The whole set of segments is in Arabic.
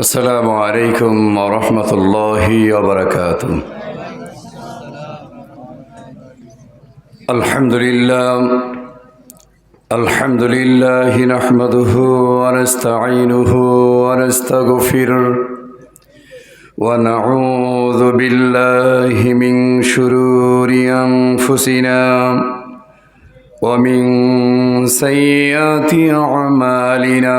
السلام عليكم ورحمة الله وبركاته الحمد لله الحمد لله نحمده ونستعينه ونستغفره ونعوذ بالله من شرور أنفسنا ومن سيئات أعمالنا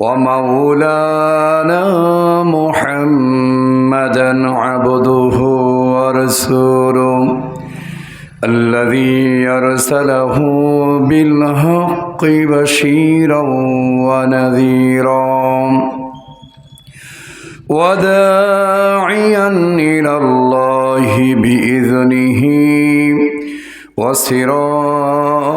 ومولانا محمدا عبده ورسوله الذي أرسله بالحق بشيرا ونذيرا وداعيا إلى الله بإذنه وسراجا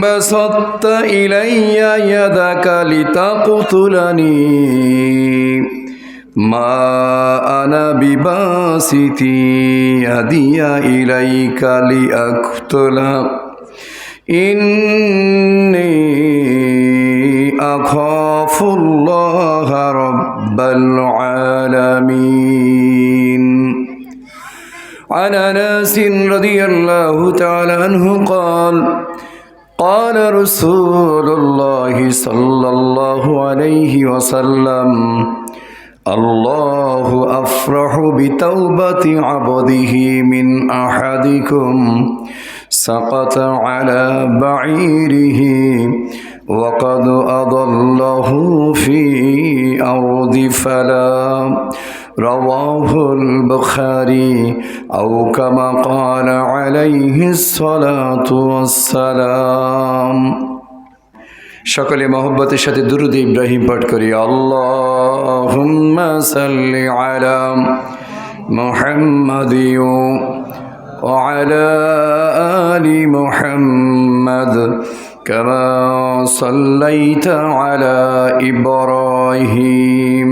بسطت إلي يدك لتقتلني. ما أنا بباسط يدي إليك لأقتلك إني أخاف الله رب العالمين. عن أنس رضي الله تعالى عنه قال قال رسول الله صلى الله عليه وسلم الله أفرح بتوبة عبده من أحدكم سقط على بعيره وقد أضله في أرض فلا رواه البخاري أو كما قال عليه الصلاة والسلام সকলে মহব্বতের সাথে দুরুদ ইব্রাহিম পাঠ করি আল্লাহুম্মা সাল্লি আলা মুহাম্মাদিউ وعلى آل محمد كما صليت على إبراهيم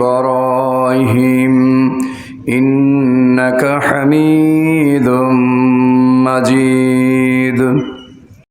إبراهيم إنك حميد مجيد